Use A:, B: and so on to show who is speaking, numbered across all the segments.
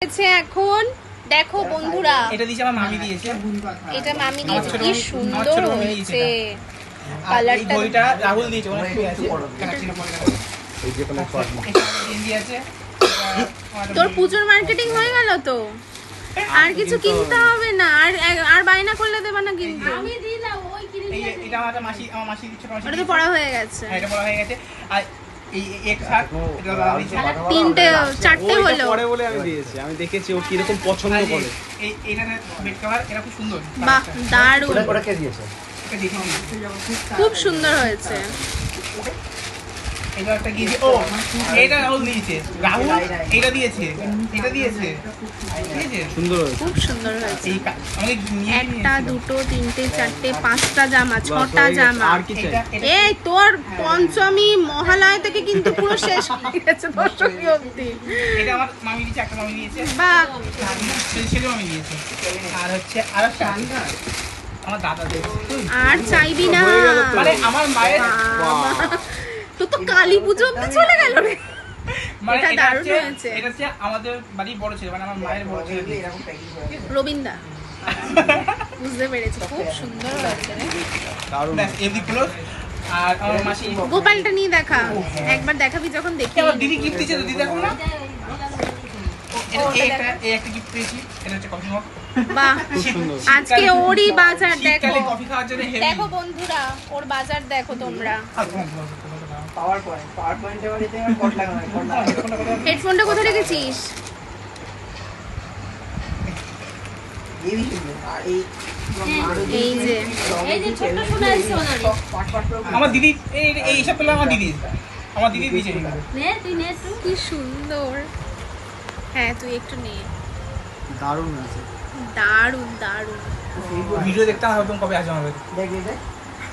A: হয়েছে এখন। দেখো বন্ধুরা।
B: এটা দিয়েছে আমার মামি দিয়েছে।
A: এটা মামি দিয়েছে। কি সুন্দর হয়েছে। কালারটা
B: রাহুল দিয়েছে ওখানে শুয়ে আছে। কেনা পরে কেনা।
C: এই যে কোনো শর্ট
B: আছে
A: তোর পুজোর মার্কেটিং হয়ে গেল তো? আর কিছু কিনতে হবে না। আর আর বায়না করলে দেবা না কিন্তু।
B: এই যে এটা আমার মাসি আমার মাসি
A: ওটা তো পড়া হয়ে গেছে।
B: হ্যাঁ, এটা বড় হয়ে গেছে। আর এই এক
A: তিনটে চারটে হলো।
C: পরে বলে আমি দিয়েছি। আমি দেখেছি ও কীরকম পছন্দ করে।
B: এই এটা বেড কভার এটা খুব সুন্দর।
A: বাহ দারুণ।
C: ওটা কে দিয়েছে।
A: খুব সুন্দর হয়েছে।
B: এটা একটা গিয়েছে ও এটা রাহুল দিয়েছে রাহুল এটা দিয়েছে। এটা দিয়েছে। ঠিক আছে
C: সুন্দর
A: খুব সুন্দর হয়েছে।
B: এই কা- আমাকে নিয়ে
A: একটা দুটো তিনটে চারটে পাঁচটা জামা ছটা জামা।
C: আর কি চাই
B: এটা এটা
A: এই তোর পঞ্চমী মহালয় থেকে কিন্তু পুরো শেষ হয়ে গেছে দশমী অব্দি
B: এটা আমার মামি দিয়েছে একটা মামি দিয়েছে।
A: বা
B: আর ছেলে- ছেলে মামি দিয়েছে। আর হচ্ছে আর একটা আমার দাদা দিয়েছে।
A: আর চাইবি না।
B: মানে আমার মায়ের
A: তোর তো কালী পুজো অব্দি চলে গেল রে।
B: মানে
A: এটা
B: এটা
A: দারুণ হয়েছে।
B: এটা হচ্ছে আমাদের বাড়ির বড় ছেলে মানে আমার মায়ের বড় ছেলে। দিয়েছে।
A: বুঝতে পেরেছি খুব সুন্দর হয়েছে
C: দারুণ।
B: ব্যাস আর আমার মাসি
A: গোপালটা নিয়ে দেখা। একবার দেখাবি যখন দেখি।
B: আমার দিদি গিফট দিয়েছে দিদি দেখো না।
A: আজকে ওরই বাজার দেখো।
B: শীতকালে কফি খাওয়ার জন্য হেভি
A: দেখো বন্ধুরা ওর বাজার দেখো তোমরা।
D: পাওয়ার পয়েন্ট পাওয়ার পয়েন্টে বাড়িতে আমার কট লাগানো কট লাগানো।
A: হেডফোনটা কোথায় রেখেছিস?
D: হেবি আর এই
A: এই যে।
D: এই যে ছোট পাট পাট করে
B: আমার দিদি এই সব পেলে আমার দিদি। আমার দিদি দিয়েছে
A: কি সুন্দর। হ্যাঁ তুই একটু নে।
C: দারুণ আছে।
A: দারুণ দারুণ।
B: ভিডিও দেখতে আমার একদম কবে আসবে আমার
D: দেখ দেখ।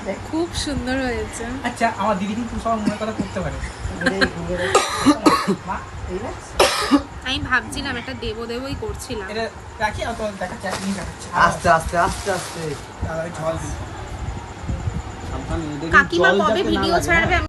D: দেখ,
A: খুব সুন্দর হয়েছে।
B: আচ্ছা আমার দিদি কিন্তু সব মনের কথা করতে পারে।
A: আমি ভাবছিলাম একটা দেবো দেবই করছিলাম।
B: এটা রাখি আর
D: আস্তে আস্তে আস্তে আস্তে।
C: এদের
A: কাকিমা কবে ভিডিও ছাড়বে
C: হ্যাঁ?